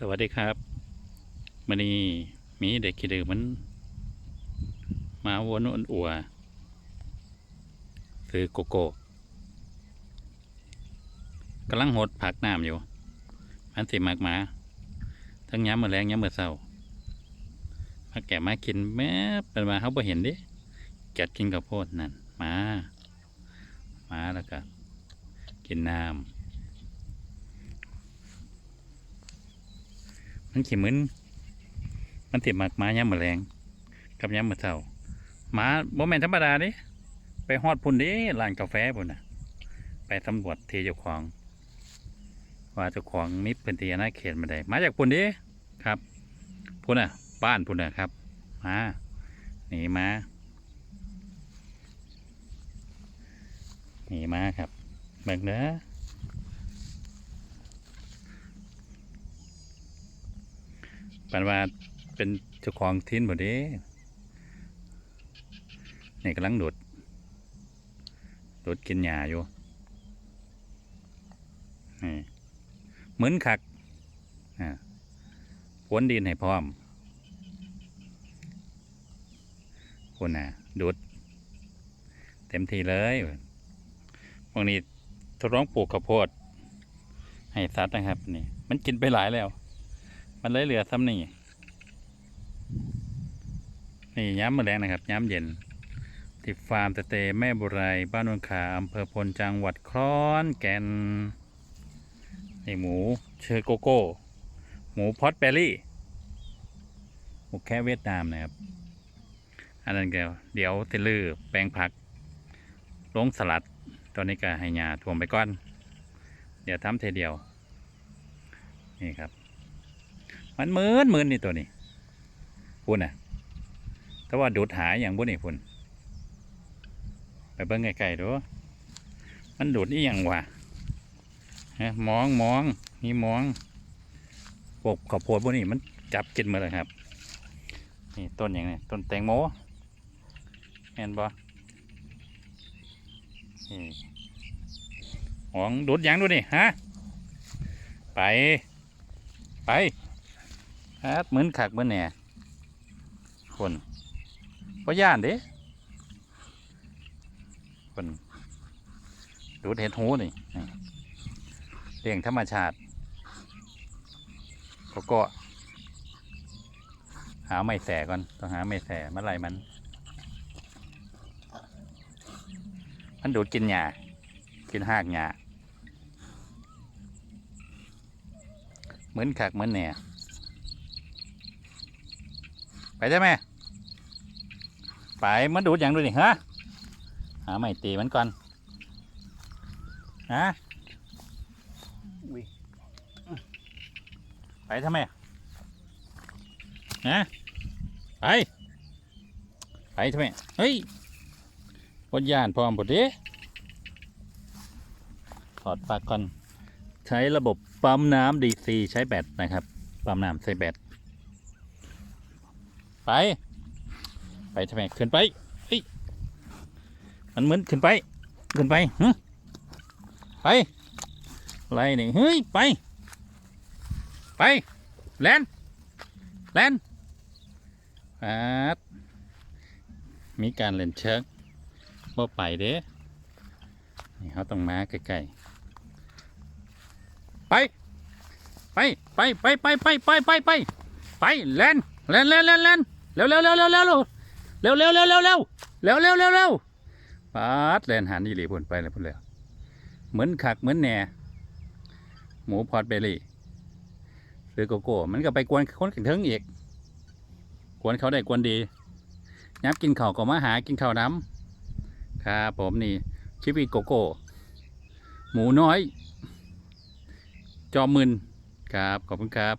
สวัสดีครับมันนี้มีเด็กขี้ดื้อมัน มาวนอ้วนอัวซื้อโกโก้กำลังหดผักน้ำอยู่ มันสิมากหมา ทั้งย้ำมือแรงย้ำมือเศร้ามาแกะมากินแม่เป็นมาเขาบ่เห็นดิแกะกินข้าวโพดนั่นมา มาแล้วก็กินน้ำ มันขี้มึนมันติดหมากหมาย้ำมแมลงกับย้ำมะเท่าหมาโมเมนธรรมดาดิไปฮอดพุ่นดิร้านกาแฟพุ่นน่ะ ไปตำรวจเทีเจ้าของ ว่าเจ้าของมีพื้นที่อาณาเขตมาได้มาจากพุ่นดิครับพุ่นน่ะ บ้านพุ่นน่ะครับมาหนีมาหนีมาครับเบิ่งเด้อ ปันว่าเป็นเจ้าของทิ้นหมดเด้นี่กำลังดูดดูดกินหญ้าอยู่นี่เหมือนคักอ่าพวนดินให้พร้อมคุณน่ะดูดเต็มที่เลยพวกนี้ทดลองปลูกข้าวโพด ให้สัตว์นะครับนี่มันกินไปหลายแล้ว มันเลยเหลือซ้ำนี่นี่ย้ำมือแรงนะครับ ย้ำเย็นที่ฟาร์มสเตแม่บุไรบ้านนวลขาอำเภอพลจังหวัดคลอนแก่นนี่หมูเชอโกโก้ หมูพอตเบลลี่ หมูแค่เวียดนามนะครับ อันนั้นก็เดี๋ยวเทลือแปลงผักลงสลัด ตอนนี้ก็ให้ยาท่วมไปก่อน เดี๋ยวทำเทเดียว นี่ครับ มันเหมือนเหมือนนี่ตัวนี้พุ่นน่ะแต่ว่าดูดหายอย่างพุ่นี่พุ่นไปเบิ้งไกลๆดูมันดูดนี่อย่างวะฮะมองมองนี่มองพวกข้าวโพดพวกนี้มันจับกินหมาเลยครับนี่ต้นอย่างนี้ต้นแตงโมเห็นบ่นี่มองดูดย่างดูนี่ฮะไป ไป ฮัดเหมือนขักเหมือนแหน่คนก็ย่านเด้คนดูดเห็ดหูนี่นี่เลี้ยงธรรมชาติก็ก็ หาไม่แสก่อน ต้องหาไม่แสเมื่อไรมัน มันดูดกินหญ้ากินหากหญ้าเหมือนขักเหมือนแหน่ ไปได้ไหมไปมันดูดอย่างดูดิฮะหาไม่ตีมันก่อนฮะไปทำไมฮะไป ไปทำไมเฮ้ยพดยานพร้อมพอดีถอดปลั๊กก่อน ใช้ระบบปั๊มน้ำดีซีใช้แบตนะครับ ปั๊มน้ำใช้แบต ไป ไปทำไมขึ้นไปเฮ้ยมันเหมือนขึ้นไป ขึ้นไปฮึไปไรนี่เฮ้ยไป ไปแลนแลนอาดมีการเล่นเชิงบ่ไปเด้นี่เขาต้องมาใกล้ๆไปไปไปไปไปไปไปไปไปไปแลนแลนแลนแลนแลน เร็วเร็วเร็วเร็วเร็วเร็วเร็วเร็วเร็วเร็วเร็วเร็วเร็วเร็วปาดแลนหันยี่หลีพุ่นไปเลยพุ่นแล้วเหมือนขักเหมือนแหน่หมูพอดเบลี่หรือโกโก้มันก็ไปกวนคนถึงอีกกวนเขาได้กวนดียับกินเข้าก็มาหากินข้าน้ำครับผมนี่ชิปีโกโก้หมูน้อย จอมมึนครับขอบคุณครับ